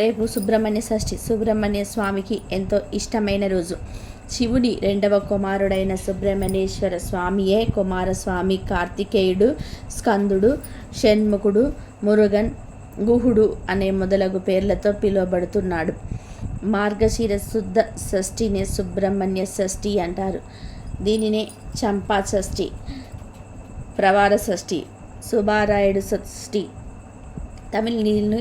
రేపు సుబ్రహ్మణ్య షష్ఠి సుబ్రహ్మణ్య స్వామికి ఎంతో ఇష్టమైన రోజు. శివుడి రెండవ కుమారుడైన సుబ్రహ్మణ్యేశ్వర స్వామియే కుమారస్వామి కార్తికేయుడు స్కందుడు షణ్ముఖుడు మురుగన్ గుహుడు అనే మొదలగు పేర్లతో పిలువబడుతున్నాడు. మార్గశిర శుద్ధ షష్ఠినే సుబ్రహ్మణ్య షష్ఠి అంటారు. దీనినే చంపా షష్ఠి ప్రవార షష్ఠి సుబారాయుడు షష్ఠి తమిళని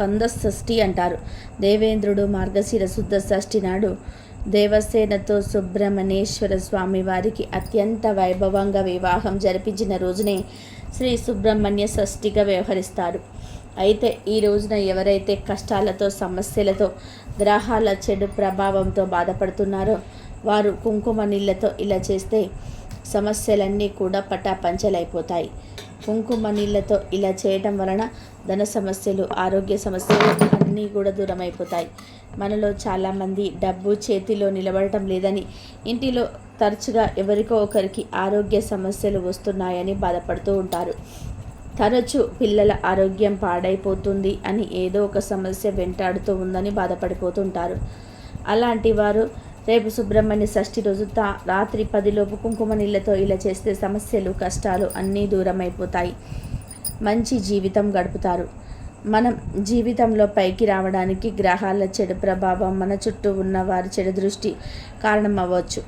కంద షష్ఠి అంటారు. దేవేంద్రుడు మార్గశిర శుద్ధ షష్ఠి నాడు దేవసేనతో సుబ్రహ్మణ్యేశ్వర స్వామి వారికి అత్యంత వైభవంగా వివాహం జరిపించిన రోజునే శ్రీ సుబ్రహ్మణ్య షష్ఠిగా వ్యవహరిస్తారు. అయితే ఈ రోజున ఎవరైతే కష్టాలతో సమస్యలతో గ్రహాల చెడు ప్రభావంతో బాధపడుతున్నారో వారు కుంకుమ నీళ్ళతో ఇలా చేస్తే సమస్యలన్నీ కూడా పటాపంచలైపోతాయి. కుంకుమ నీళ్ళతో ఇలా చేయటం వలన ధన సమస్యలు ఆరోగ్య సమస్యలు అన్నీ కూడా దూరం అయిపోతాయి మనలో చాలామంది డబ్బు చేతిలో నిలబడటం లేదని ఇంటిలో తరచుగా ఎవరికో ఒకరికి ఆరోగ్య సమస్యలు వస్తున్నాయని బాధపడుతూ ఉంటారు. తరచు పిల్లల ఆరోగ్యం పాడైపోతుంది అని ఏదో ఒక సమస్య వెంటాడుతూ ఉందని బాధపడిపోతుంటారు. అలాంటి వారు రేపు సుబ్రహ్మణ్య షష్ఠి రోజు తా రాత్రి పదిలోపు కుంకుమ నీళ్ళతో ఇలా చేస్తే సమస్యలు కష్టాలు అన్నీ దూరం అయిపోతాయి మంచి జీవితం గడుపుతారు. మనం జీవితంలో పైకి రావడానికి గ్రహాల చెడు ప్రభావం మన చుట్టూ ఉన్న వారి చెడు దృష్టి కారణం అవ్వచ్చు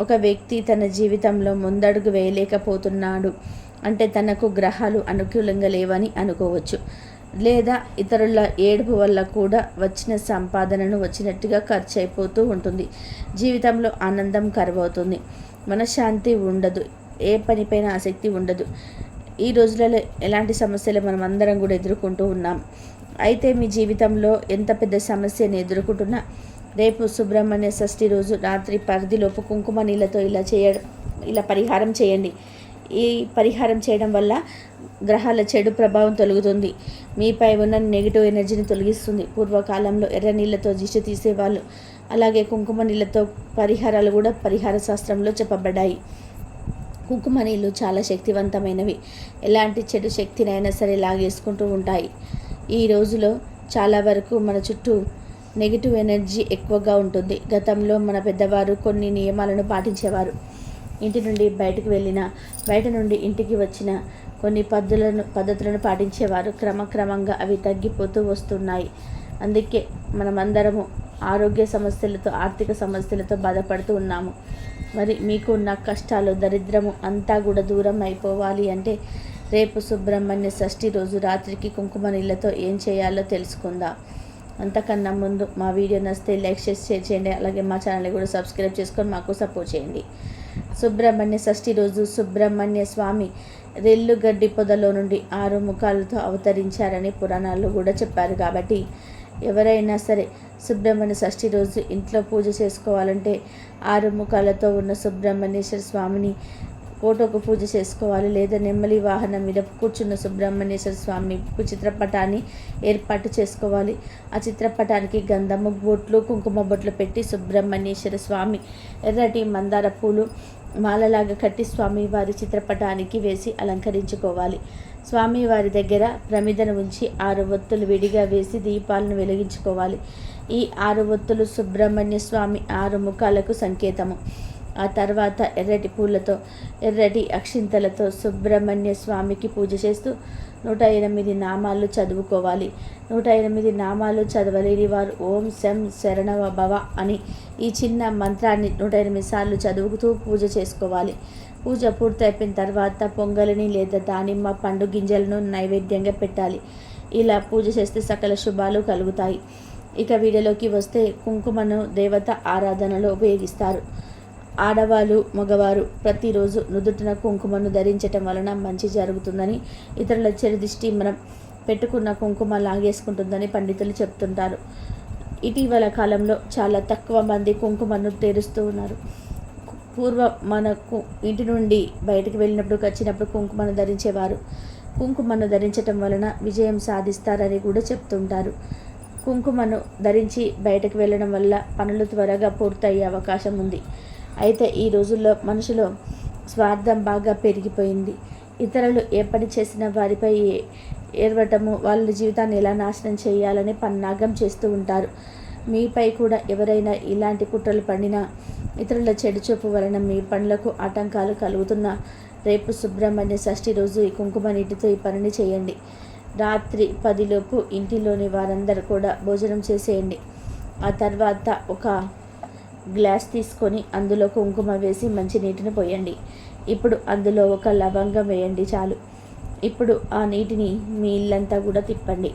ఒక వ్యక్తి తన జీవితంలో ముందడుగు వేయలేకపోతున్నాడు అంటే తనకు గ్రహాలు అనుకూలంగా లేవని అనుకోవచ్చు. లేదా ఇతరుల ఏడుపు వల్ల కూడా వచ్చిన సంపాదనను వచ్చినట్టుగా ఖర్చు అయిపోతూ ఉంటుంది. జీవితంలో ఆనందం కరువవుతుంది. మనశ్శాంతి ఉండదు. ఏ పనిపైన ఆసక్తి ఉండదు. ఈ రోజులలో ఎలాంటి సమస్యలు మనం అందరం కూడా ఎదుర్కొంటూ ఉన్నాం. అయితే మీ జీవితంలో ఎంత పెద్ద సమస్యను ఎదుర్కొంటున్నా? రేపు సుబ్రహ్మణ్య షష్ఠి రోజు రాత్రి పరిధిలోపు కుంకుమ నీళ్ళతో ఇలా చేయడం ఇలా పరిహారం చేయండి. ఈ పరిహారం చేయడం వల్ల గ్రహాల చెడు ప్రభావం తొలగుతుంది. మీపై ఉన్న నెగిటివ్ ఎనర్జీని తొలగిస్తుంది. పూర్వకాలంలో ఎర్ర నీళ్ళతో దిష్టి తీసేవాళ్ళు. అలాగే కుంకుమ నీళ్ళతో పరిహారాలు కూడా పరిహార శాస్త్రంలో చెప్పబడ్డాయి. కుంకుమ నీళ్ళు చాలా శక్తివంతమైనవి. ఎలాంటి చెడు శక్తినైనా సరే లాగేసుకుంటూ ఉంటాయి. ఈ రోజులో చాలా వరకు మన చుట్టూ నెగిటివ్ ఎనర్జీ ఎక్కువగా ఉంటుంది. గతంలో మన పెద్దవారు కొన్ని నియమాలను పాటించేవారు. ఇంటి నుండి బయటకు వెళ్ళిన బయట నుండి ఇంటికి వచ్చిన కొన్ని పద్ధులను పద్ధతులను పాటించేవారు. క్రమక్రమంగా అవి తగ్గిపోతూ వస్తున్నాయి. అందుకే మనమందరము ఆరోగ్య సమస్యలతో ఆర్థిక సమస్యలతో బాధపడుతూ ఉన్నాము. మరి మీకు ఉన్న కష్టాలు దరిద్రము అంతా కూడా దూరం అయిపోవాలి అంటే రేపు సుబ్రహ్మణ్య షష్ఠి రోజు రాత్రికి కుంకుమ నీళ్ళతో ఏం చేయాలో తెలుసుకుందాం. అంతకన్నా ముందు మా వీడియో నచ్చితే లైక్ చేసి షేర్ చేయండి. అలాగే మా ఛానల్ని కూడా సబ్స్క్రైబ్ చేసుకొని మాకు సపోర్ట్ చేయండి. సుబ్రహ్మణ్య షష్ఠి రోజు సుబ్రహ్మణ్య స్వామి రెల్లు గడ్డి పొదలో నుండి ఆరు ముఖాలతో అవతరించారని పురాణాల్లో కూడా చెప్పారు. కాబట్టి ఎవరైనా సరే సుబ్రహ్మణ్య షష్ఠి రోజు ఇంట్లో పూజ చేసుకోవాలంటే ఆరు ముఖాలతో ఉన్న సుబ్రహ్మణ్యేశ్వర స్వామిని ఫోటోకు పూజ చేసుకోవాలి. లేదా నెమ్మలి వాహనం మీద కూర్చున్న సుబ్రహ్మణ్యేశ్వర స్వామి చిత్రపటాన్ని ఏర్పాటు చేసుకోవాలి. ఆ చిత్రపటానికి గంధము బొట్లు కుంకుమ బొట్లు పెట్టి సుబ్రహ్మణ్యేశ్వర స్వామి ఎర్రటి మందార పూలు మాలలాగా కట్టి స్వామివారి చిత్రపటానికి వేసి అలంకరించుకోవాలి. స్వామివారి దగ్గర ప్రమిదను ఉంచి ఆరు ఒత్తులు విడిగా వేసి దీపాలను వెలిగించుకోవాలి. ఈ ఆరు ఒత్తులు సుబ్రహ్మణ్య స్వామి ఆరు ముఖాలకు సంకేతము. ఆ తర్వాత ఎర్రటి పూలతో ఎర్రటి అక్షింతలతో సుబ్రహ్మణ్య స్వామికి పూజ చేస్తూ నూట ఎనిమిది నామాలు చదువుకోవాలి. నూట ఎనిమిది నామాలు చదవలేని వారు ఓం శం శరణవ భవ అని ఈ చిన్న మంత్రాన్ని నూట ఎనిమిది సార్లు చదువుతూ పూజ చేసుకోవాలి. పూజ పూర్తయిపోయిన తర్వాత పొంగలిని లేదా దానిమ్మ పండు గింజలను నైవేద్యంగా పెట్టాలి. ఇలా పూజ చేస్తే సకల శుభాలు కలుగుతాయి. ఇక వీడియోలోకి వస్తే కుంకుమను దేవత ఆరాధనలో ఉపయోగిస్తారు. ఆడవాళ్ళు మగవారు ప్రతిరోజు నుదుటిన కుంకుమను ధరించటం వలన మంచి జరుగుతుందని ఇతరుల చెడు దృష్టి మనం పెట్టుకున్న కుంకుమ లాగేసుకుంటుందని పండితులు చెప్తుంటారు. ఇటీవల కాలంలో చాలా తక్కువ మంది కుంకుమను తెరుస్తూ ఉన్నారు. పూర్వం మనకు ఇంటి నుండి బయటకు వెళ్ళినప్పుడు వచ్చినప్పుడు కుంకుమను ధరించేవారు. కుంకుమను ధరించటం వలన విజయం సాధిస్తారని కూడా చెప్తుంటారు. కుంకుమను ధరించి బయటకు వెళ్ళడం వల్ల పనులు త్వరగా పూర్తయ్యే అవకాశం ఉంది. అయితే ఈ రోజుల్లో మనుషులు స్వార్థం బాగా పెరిగిపోయింది. ఇతరులు ఏ పని చేసినా వారిపై ఏర్వటము వాళ్ళ జీవితాన్ని ఎలా నాశనం చేయాలని పన్నాగం చేస్తూ ఉంటారు. మీపై కూడా ఎవరైనా ఇలాంటి కుట్రలు పండినా ఇతరుల చెడు చూపు వలన మీ పనులకు ఆటంకాలు కలుగుతున్న రేపు సుబ్రహ్మణ్య షష్ఠి రోజు ఈ కుంకుమ నీటితో ఈ పనిని చేయండి. రాత్రి పదిలోపు ఇంటిలోని వారందరూ కూడా భోజనం చేసేయండి. ఆ తర్వాత ఒక గ్లాస్ తీసుకొని అందులో కుంకుమ వేసి మంచి నీటిని పోయండి. ఇప్పుడు అందులో ఒక లవంగం వేయండి చాలు. ఇప్పుడు ఆ నీటిని మీ ఇల్లంతా కూడా తిప్పండి.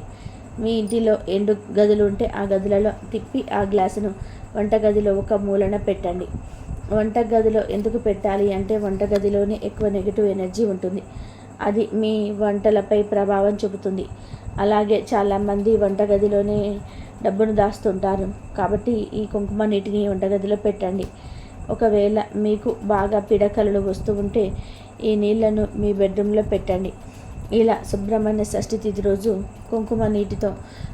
మీ ఇంటిలో ఎండు గదులు ఉంటే ఆ గదులలో తిప్పి ఆ గ్లాసును వంటగదిలో ఒక మూలన పెట్టండి. వంటగదిలో ఎందుకు పెట్టాలి అంటే వంటగదిలోనే ఎక్కువ నెగిటివ్ ఎనర్జీ ఉంటుంది. అది మీ వంటలపై ప్రభావం చూపుతుంది. అలాగే చాలామంది వంటగదిలోనే డబ్బును దాస్తుంటారు. కాబట్టి ఈ కుంకుమ నీటిని వంటగదిలో పెట్టండి. ఒకవేళ మీకు బాగా పిడకలు వస్తూ ఉంటే ఈ నీళ్ళను మీ బెడ్రూమ్లో పెట్టండి. ఇలా శుభ్రమైన షష్ఠి తిథి రోజు కుంకుమ నీటితో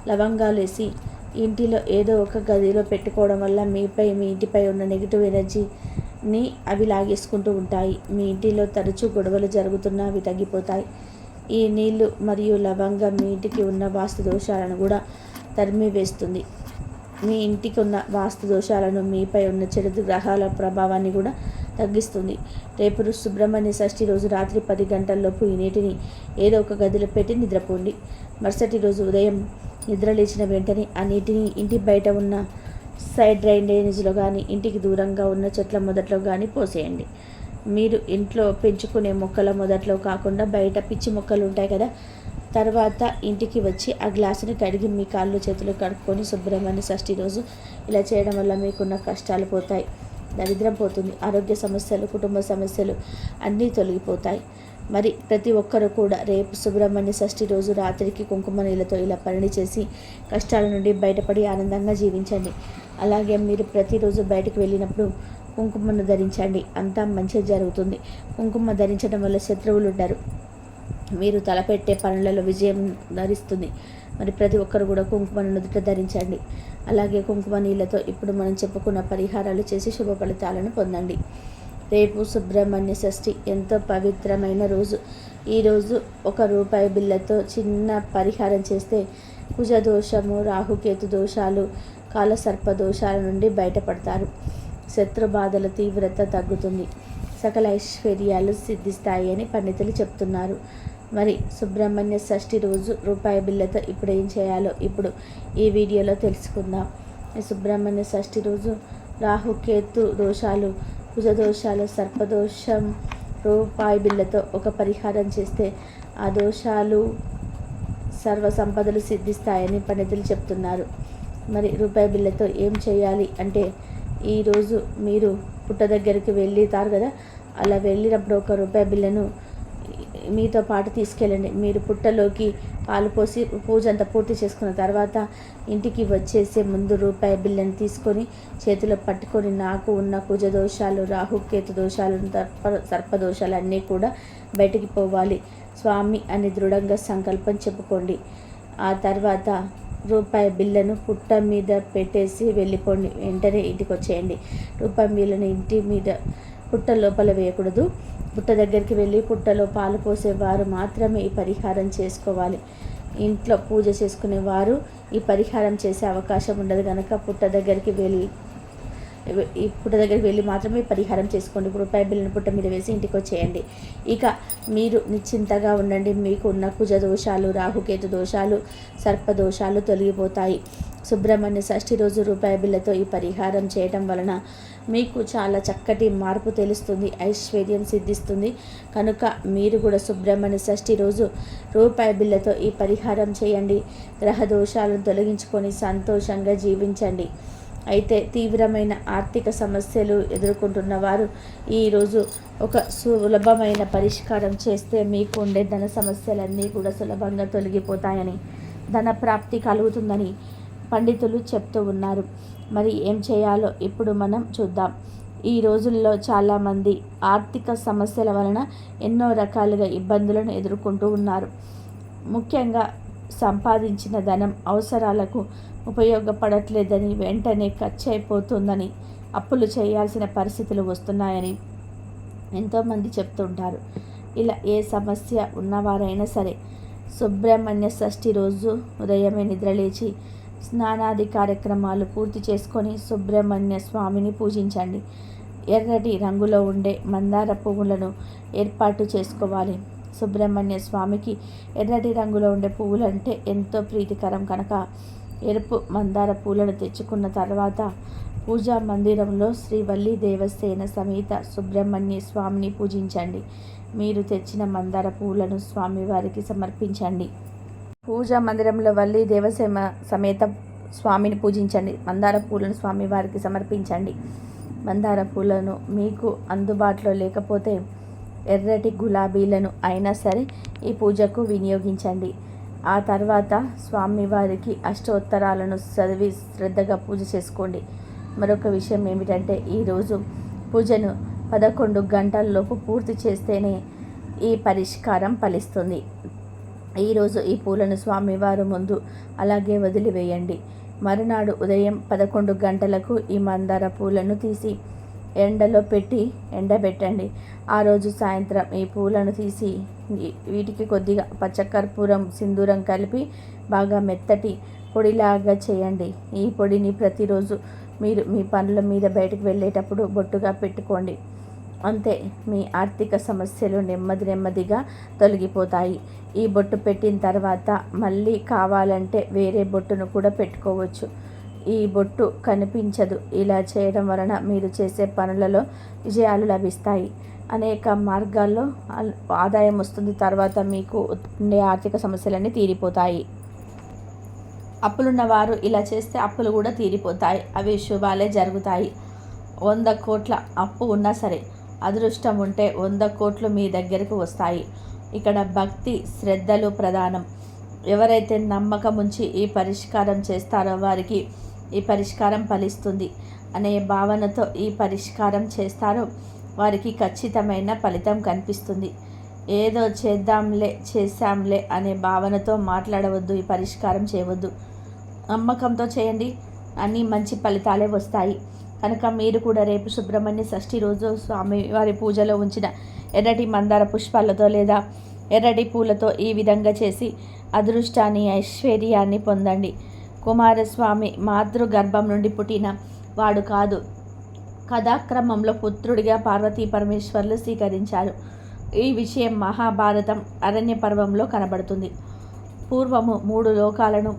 లవంగాలు వేసి ఇంటిలో ఏదో ఒక గదిలో పెట్టుకోవడం వల్ల మీపై మీ ఇంటిపై ఉన్న నెగిటివ్ ఎనర్జీని అవి లాగేసుకుంటూ ఉంటాయి. మీ ఇంటిలో తరచూ గొడవలు జరుగుతున్నా అవి తగ్గిపోతాయి. ఈ నీళ్ళు మరియు లవంగం మీ ఇంటికి ఉన్న వాస్తు దోషాలను కూడా తరిమి వేస్తుంది. మీ ఇంటికి ఉన్న వాస్తు దోషాలను మీపై ఉన్న చెడు గ్రహాల ప్రభావాన్ని కూడా తగ్గిస్తుంది. రేపు సుబ్రహ్మణ్య షష్ఠి రోజు రాత్రి పది గంటల్లోపు ఈ నీటిని ఏదో ఒక గదిలో పెట్టి నిద్రపోండి. మరుసటి రోజు ఉదయం నిద్ర లేచిన వెంటనే ఆ నీటిని ఇంటి బయట ఉన్న సైడ్ డ్రైనేజ్లో కానీ ఇంటికి దూరంగా ఉన్న చెట్ల మొదట్లో కానీ పోసేయండి. మీరు ఇంట్లో పెంచుకునే మొక్కల మొదట్లో కాకుండా బయట పిచ్చి మొక్కలు ఉంటాయి కదా తర్వాత ఇంటికి వచ్చి ఆ గ్లాసుని కడిగి మీ కాళ్ళు చేతులు కడుక్కొని శుభ్రమైన షష్ఠి రోజు ఇలా చేయడం వల్ల మీకున్న కష్టాలు పోతాయి. దరిద్రం పోతుంది ఆరోగ్య సమస్యలు కుటుంబ సమస్యలు అన్నీ తొలగిపోతాయి. మరి ప్రతి ఒక్కరు కూడా రేపు సుబ్రహ్మణ్య షష్ఠి రోజు రాత్రికి కుంకుమ నీళ్ళతో ఇలా పని చేసి కష్టాల నుండి బయటపడి ఆనందంగా జీవించండి. అలాగే మీరు ప్రతిరోజు బయటకు వెళ్ళినప్పుడు కుంకుమను ధరించండి. అంతా మంచిగా జరుగుతుంది. కుంకుమ ధరించడం వల్ల శత్రువులు ఉండరు మీరు తలపెట్టే పనులలో విజయం ధరిస్తుంది మరి ప్రతి ఒక్కరు కూడా కుంకుమను నుదుట ధరించండి. అలాగే కుంకుమ నీళ్ళతో ఇప్పుడు మనం చెప్పుకున్న పరిహారాలు చేసి శుభ ఫలితాలను పొందండి. రేపు సుబ్రహ్మణ్య షష్ఠి ఎంతో పవిత్రమైన రోజు. ఈరోజు ఒక రూపాయి బిల్లతో చిన్న పరిహారం చేస్తే కుజ దోషము రాహుకేతు దోషాలు కాలసర్ప దోషాల నుండి బయటపడతారు. శత్రుబాధల తీవ్రత తగ్గుతుంది. సకల ఐశ్వర్యాలు సిద్ధిస్తాయి అని పండితులు చెప్తున్నారు. మరి సుబ్రహ్మణ్య షష్ఠి రోజు రూపాయి బిళ్ళతో ఇప్పుడు ఏం చేయాలో ఇప్పుడు ఈ వీడియోలో తెలుసుకుందాం. సుబ్రహ్మణ్య షష్ఠి రోజు రాహుకేతు దోషాలు కుజదోషాలు సర్పదోషం రూపాయి బిళ్ళతో ఒక పరిహారం చేస్తే ఆ దోషాలు సర్వ సంపదలు సిద్ధిస్తాయని పండితులు చెప్తున్నారు. మరి రూపాయి బిళ్ళతో ఏం చేయాలి అంటే ఈరోజు మీరు పుట్ట దగ్గరికి వెళ్ళితారు కదా? అలా వెళ్ళినప్పుడు ఒక రూపాయి బిల్లను మీతో పాటు తీసుకెళ్ళండి. మీరు పుట్టలోకి పాలు పోసి పూజ అంతా పూర్తి చేసుకున్న తర్వాత ఇంటికి వచ్చేసే ముందు రూపాయి బిల్లను తీసుకొని చేతిలో పట్టుకొని నాకు ఉన్న కుజ దోషాలు రాహుకేతు దోషాలు సర్ప సర్పదోషాలు అన్నీ కూడా బయటికి పోవాలి. స్వామి అని దృఢంగా సంకల్పం చెప్పుకోండి. ఆ తర్వాత రూపాయి బిల్లను పుట్ట మీద పెట్టేసి వెళ్ళిపోండి. వెంటనే ఇంటికి వచ్చేయండి. రూపాయి బిల్లను ఇంటి మీద పుట్ట లోపల వేయకూడదు. పుట్ట దగ్గరికి వెళ్ళి పుట్టలో పాలు పోసేవారు మాత్రమే ఈ పరిహారం చేసుకోవాలి. ఇంట్లో పూజ చేసుకునేవారు ఈ పరిహారం చేసే అవకాశం ఉండదు. కనుక పుట్ట దగ్గరికి వెళ్ళి ఈ పుట్ట దగ్గరికి వెళ్ళి మాత్రమే పరిహారం చేసుకోండి. రూపాయి బిల్లును పుట్ట మీద వేసి ఇంటికి వచ్చేయండి. ఇక మీరు నిశ్చింతగా ఉండండి. మీకు ఉన్న కుజ దోషాలు రాహుకేతు దోషాలు సర్పదోషాలు తొలగిపోతాయి. సుబ్రహ్మణ్య షష్ఠి రోజు రూపాయి బిల్లతో ఈ పరిహారం చేయటం వలన మీకు చాలా చక్కటి మార్పు తెలుస్తుంది ఐశ్వర్యం సిద్ధిస్తుంది. కనుక మీరు కూడా సుబ్రహ్మణ్య షష్ఠి రోజు రూపాయి బిల్లతో ఈ పరిహారం చేయండి. గ్రహ దోషాలను తొలగించుకొని సంతోషంగా జీవించండి. అయితే తీవ్రమైన ఆర్థిక సమస్యలు ఎదుర్కొంటున్న వారు ఈరోజు ఒక సులభమైన పరిష్కారం చేస్తే మీకు ఉండే ధన సమస్యలన్నీ కూడా సులభంగా తొలగిపోతాయని ధన ప్రాప్తి కలుగుతుందని పండితులు చెప్తూ ఉన్నారు. మరి ఏం చేయాలో ఇప్పుడు మనం చూద్దాం. ఈ రోజుల్లో చాలామంది ఆర్థిక సమస్యల వలన ఎన్నో రకాలుగా ఇబ్బందులను ఎదుర్కొంటూ ఉన్నారు. ముఖ్యంగా సంపాదించిన ధనం అవసరాలకు ఉపయోగపడట్లేదని వెంటనే ఖర్చు అయిపోతుందని అప్పులు చేయాల్సిన పరిస్థితులు వస్తున్నాయని ఎంతోమంది చెప్తుంటారు. ఇలా ఏ సమస్య ఉన్నవారైనా సరే సుబ్రహ్మణ్య షష్ఠి రోజు ఉదయమే నిద్రలేచి స్నానాది కార్యక్రమాలు పూర్తి చేసుకొని సుబ్రహ్మణ్య స్వామిని పూజించండి. ఎర్రటి రంగులో ఉండే మందార పువ్వులను ఏర్పాటు చేసుకోవాలి. సుబ్రహ్మణ్య స్వామికి ఎర్రటి రంగులో ఉండే పువ్వులంటే ఎంతో ప్రీతికరం కనుక ఎరుపు మందార పూలను తెచ్చుకున్న తర్వాత పూజా మందిరంలో శ్రీ వల్లి దేవసేన సమేత సుబ్రహ్మణ్య స్వామిని పూజించండి. మీరు తెచ్చిన మందార పూలను స్వామివారికి సమర్పించండి. పూజా మందిరంలో వల్లి దేవసేన సమేత స్వామిని పూజించండి. మందార పూలను స్వామివారికి సమర్పించండి. మందార పూలను మీకు అందుబాటులో లేకపోతే ఎర్రటి గులాబీలను అయినా సరే ఈ పూజకు వినియోగించండి. ఆ తర్వాత స్వామివారికి అష్టోత్తరాలను చదివి శ్రద్ధగా పూజ చేసుకోండి. మరొక విషయం ఏమిటంటే ఈరోజు పూజను పదకొండు గంటల్లోపు పూర్తి చేస్తేనే ఈ పరిష్కారం ఫలిస్తుంది. ఈరోజు ఈ పూలను స్వామివారు ముందు అలాగే వదిలివేయండి. మరునాడు ఉదయం పదకొండు గంటలకు ఈ మందార పూలను తీసి ఎండలో పెట్టి ఎండబెట్టండి. ఆ రోజు సాయంత్రం ఈ పూలను తీసి వీటికి కొద్దిగా పచ్చకర్పూరం సింధూరం కలిపి బాగా మెత్తటి పొడిలాగా చేయండి. ఈ పొడిని ప్రతిరోజు మీరు మీ పనుల మీద బయటకు వెళ్ళేటప్పుడు బొట్టుగా పెట్టుకోండి. అంతే మీ ఆర్థిక సమస్యలు నెమ్మది నెమ్మదిగా తొలగిపోతాయి. ఈ బొట్టు పెట్టిన తర్వాత మళ్ళీ కావాలంటే వేరే బొట్టును కూడా పెట్టుకోవచ్చు. ఈ బొట్టు కనిపించదు. ఇలా చేయడం వలన మీరు చేసే పనులలో విజయాలు లభిస్తాయి. అనేక మార్గాల్లో ఆదాయం వస్తుంది. తర్వాత మీకు ఉండే ఆర్థిక సమస్యలన్నీ తీరిపోతాయి. అప్పులున్న వారు ఇలా చేస్తే అప్పులు కూడా తీరిపోతాయి. అవి శుభాలే జరుగుతాయి. వంద కోట్ల అప్పు ఉన్నా సరే అదృష్టం ఉంటే వంద కోట్లు మీ దగ్గరకు వస్తాయి. ఇక్కడ భక్తి శ్రద్ధలు ప్రధానం. ఎవరైతే నమ్మకం ఉంచి ఈ పరిష్కారం చేస్తారో వారికి ఈ పరిష్కారం ఫలిస్తుంది. అనే భావనతో ఈ పరిష్కారం చేస్తారో. వారికి ఖచ్చితమైన ఫలితం కనిపిస్తుంది. ఏదో చేద్దాంలే చేశాంలే అనే భావనతో మాట్లాడవద్దు ఈ పరిష్కారం చేయవద్దు. నమ్మకంతో చేయండి. అన్నీ మంచి ఫలితాలే వస్తాయి. కనుక మీరు కూడా రేపు సుబ్రహ్మణ్య షష్ఠి రోజు స్వామి వారి పూజలో ఉంచిన ఎర్రటి మందార పుష్పాలతో లేదా ఎర్రటి పూలతో ఈ విధంగా చేసి అదృష్టాన్ని ఐశ్వర్యాన్ని పొందండి. కుమారస్వామి మాతృ గర్భం నుండి పుట్టిన వాడు కాదు. కథాక్రమంలో పుత్రుడిగా పార్వతీ పరమేశ్వర్లు స్వీకరించారు. ఈ విషయం మహాభారతం అరణ్య పర్వంలో కనబడుతుంది. పూర్వము మూడు లోకాలను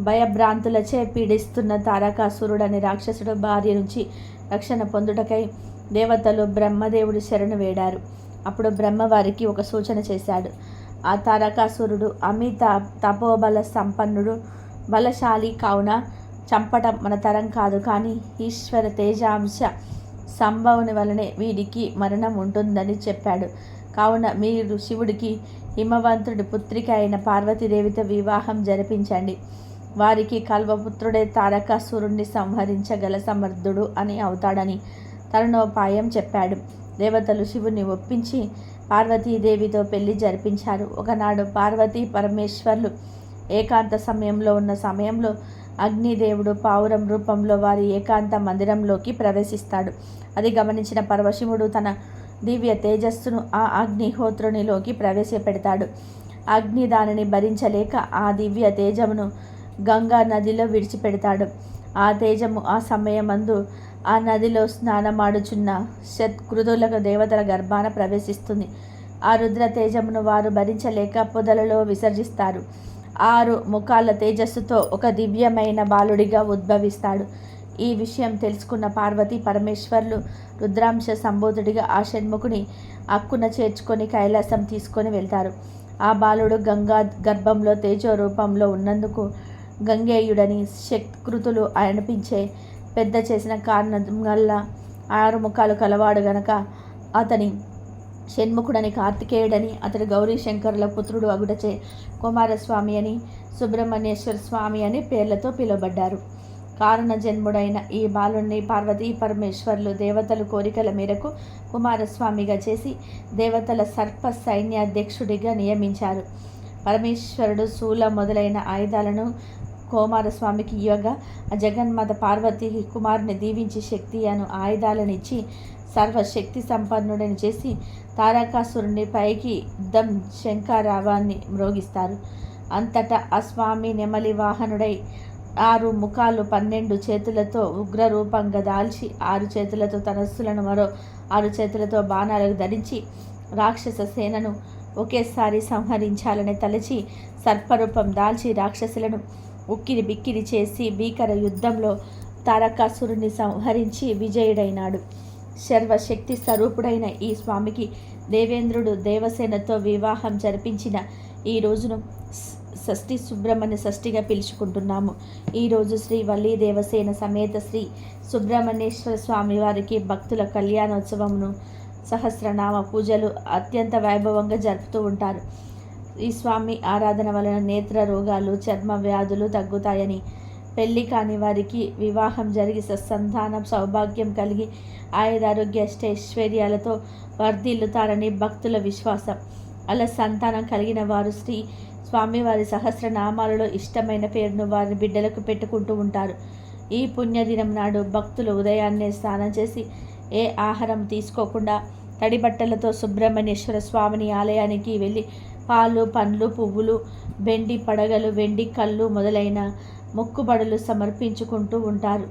భయభ్రాంతులచే పీడిస్తున్న తారకాసురుడని రాక్షసుడు భార్య నుంచి రక్షణ పొందుటకై దేవతలు బ్రహ్మదేవుడి శరణు వేడారు. అప్పుడు బ్రహ్మ వారికి ఒక సూచన చేశాడు. ఆ తారకాసురుడు అమిత తపోబల సంపన్నుడు బలశాలి కావున చంపటం మన తరం కాదు. కానీ ఈశ్వర తేజాంశ సంభవని వలనే వీడికి మరణం ఉంటుందని చెప్పాడు. కావున మీరు శివుడికి హిమవంతుడి పుత్రిక అయిన పార్వతీదేవితో వివాహం జరిపించండి. వారికి కల్వపుత్రుడే తారకాసురుణ్ణి సంహరించగల సమర్థుడు అని అవుతాడని తరుణోపాయం చెప్పాడు. దేవతలు శివుని ఒప్పించి పార్వతీదేవితో పెళ్ళి జరిపించారు. ఒకనాడు పార్వతీ పరమేశ్వర్లు ఏకాంత సమయంలో ఉన్న సమయంలో అగ్నిదేవుడు పావురం రూపంలో వారి ఏకాంత మందిరంలోకి ప్రవేశిస్తాడు. అది గమనించిన పరవశివుడు తన దివ్య తేజస్సును ఆ అగ్నిహోత్రునిలోకి ప్రవేశపెడతాడు. అగ్ని దానిని భరించలేక ఆ దివ్య తేజమును గంగా నదిలో విడిచిపెడతాడు. ఆ తేజము ఆ సమయమందు ఆ నదిలో స్నానమాడుచున్న శత్కృతులకు దేవతల గర్భాన ప్రవేశిస్తుంది. ఆ రుద్ర తేజమును వారు భరించలేక పొదలలో విసర్జిస్తారు. ఆరు ముఖాల తేజస్సుతో ఒక దివ్యమైన బాలుడిగా ఉద్భవిస్తాడు. ఈ విషయం తెలుసుకున్న పార్వతి పరమేశ్వర్లు రుద్రాంశ సంబోధుడిగా ఆ షణ్ముఖుని అక్కున చేర్చుకొని కైలాసం తీసుకొని వెళ్తారు. ఆ బాలుడు గంగా గర్భంలో తేజో రూపంలో ఉన్నందుకు గంగేయుడని శక్తికృతులు అనిపించే పెద్ద చేసిన కారణం వల్ల ఆరు ముఖాలు కలవాడు గనక అతని షణ్ముఖుడని కార్తికేయుడని అతడు గౌరీ శంకర్ల పుత్రుడు అగుడచే కుమారస్వామి అని సుబ్రహ్మణ్యేశ్వర స్వామి అని పేర్లతో పిలువబడ్డారు. కారణ జన్ముడైన ఈ బాలుణ్ణి పార్వతీ పరమేశ్వర్లు దేవతలు కోరికల మేరకు కుమారస్వామిగా చేసి దేవతల సర్ప సైన్యాధ్యక్షుడిగా నియమించారు. పరమేశ్వరుడు శూల మొదలైన ఆయుధాలను కుమారస్వామికి ఇవ్వగా జగన్మాత పార్వతి కుమారుని దీవించి శక్తి అను ఆయుధాలనిచ్చి సర్వశక్తి సంపన్నుడని చేసి తారకాసురుని పైకి యుద్ధం శంఖారావాన్ని మ్రోగిస్తారు. అంతటా ఆ స్వామి నెమలి వాహనుడై ఆరు ముఖాలు పన్నెండు చేతులతో ఉగ్రరూపంగా దాల్చి ఆరు చేతులతో తనస్సులను మరో ఆరు చేతులతో బాణాలకు ధరించి రాక్షస సేనను ఒకేసారి సంహరించాలని తలచి సర్పరూపం దాల్చి రాక్షసులను ఉక్కిరి బిక్కిరి చేసి భీకర యుద్ధంలో తారకాసురుని సంహరించి విజయుడైనాడు. సర్వశక్తి స్వరూపుడైన ఈ స్వామికి దేవేంద్రుడు దేవసేనతో వివాహం జరిపించిన ఈ రోజును షష్ఠి సుబ్రహ్మణ్య షష్ఠిగా పిలుచుకుంటున్నాము. ఈరోజు శ్రీ వల్లీ దేవసేన సమేత శ్రీ సుబ్రహ్మణ్యేశ్వర స్వామి వారికి భక్తుల కళ్యాణోత్సవమును సహస్రనామ పూజలు అత్యంత వైభవంగా జరుపుతూ ఉంటారు. ఈ స్వామి ఆరాధన వలన నేత్ర రోగాలు చర్మ వ్యాధులు తగ్గుతాయని పెళ్ళి కాని వారికి వివాహం జరిగి సత్సంతానం సౌభాగ్యం కలిగి ఆయురారోగ్య ఐశ్వర్యాలతో వర్ధిల్లుతారని భక్తుల విశ్వాసం. అలా సంతానం కలిగిన వారు శ్రీ స్వామివారి సహస్రనామాలలో ఇష్టమైన పేరును వారి బిడ్డలకు పెట్టుకుంటూ ఉంటారు. ఈ పుణ్యదినం నాడు భక్తులు ఉదయాన్నే స్నానం చేసి ఏ ఆహారం తీసుకోకుండా తడి బట్టలతో సుబ్రహ్మణ్యేశ్వర స్వామిని ఆలయానికి వెళ్ళి పాలు పండ్లు పువ్వులు వెండి పడగలు వెండి కళ్ళు మొదలైన మొక్కుబడులు సమర్పించుకుంటూ ఉంటారు.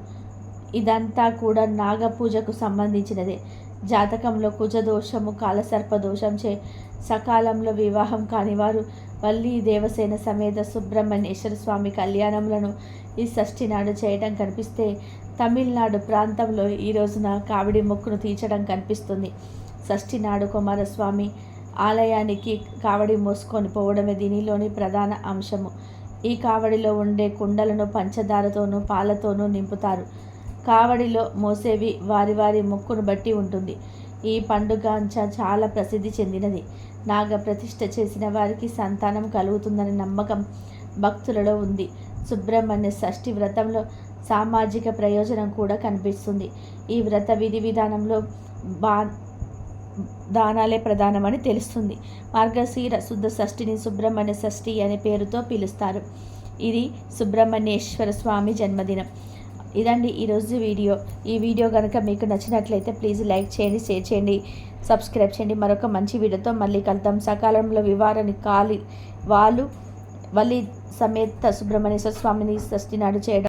ఇదంతా కూడా నాగపూజకు సంబంధించినదే. జాతకంలో కుజదోషము కాలసర్ప దోషం చే సకాలంలో వివాహం కానివారు వల్లి దేవసేన సమేత సుబ్రహ్మణ్యేశ్వర స్వామి కళ్యాణములను ఈ షష్ఠి నాడు చేయడం కనిపిస్తే తమిళనాడు ప్రాంతంలో ఈ రోజున కావిడి మొక్కును తీర్చడం కనిపిస్తుంది. షష్ఠి నాడు కుమారస్వామి ఆలయానికి కావడి మోసుకొని పోవడమే దీనిలోని ప్రధాన అంశము. ఈ కావడిలో ఉండే కుండలను పంచదారతోనూ పాలతోనూ నింపుతారు. కావడిలో మోసేవి వారి వారి మొక్కును బట్టి ఉంటుంది. ఈ పండుగ చాలా ప్రసిద్ధి చెందినది. నాగ ప్రతిష్ఠ చేసిన వారికి సంతానం కలుగుతుందనే నమ్మకం భక్తులలో ఉంది. సుబ్రహ్మణ్య షష్ఠి వ్రతంలో సామాజిక ప్రయోజనం కూడా కనిపిస్తుంది. ఈ వ్రత విధి విధానంలో బా దానాలే ప్రధానమని తెలుస్తుంది. మార్గశీర శుద్ధ షష్ఠిని సుబ్రహ్మణ్య షష్ఠి అనే పేరుతో పిలుస్తారు. ఇది సుబ్రహ్మణ్యేశ్వర స్వామి జన్మదినం. ఇదండి ఈరోజు వీడియో. ఈ వీడియో కనుక మీకు నచ్చినట్లయితే ప్లీజ్ లైక్ చేయండి షేర్ చేయండి సబ్స్క్రైబ్ చేయండి. మరొక మంచి వీడియోతో మళ్ళీ కలుద్దాం. సకాలంలో వివారని కాలి వాళ్ళు వల్లి సమేత సుబ్రహ్మణ్యేశ్వర స్వామిని షష్ఠి నాడు చేయడం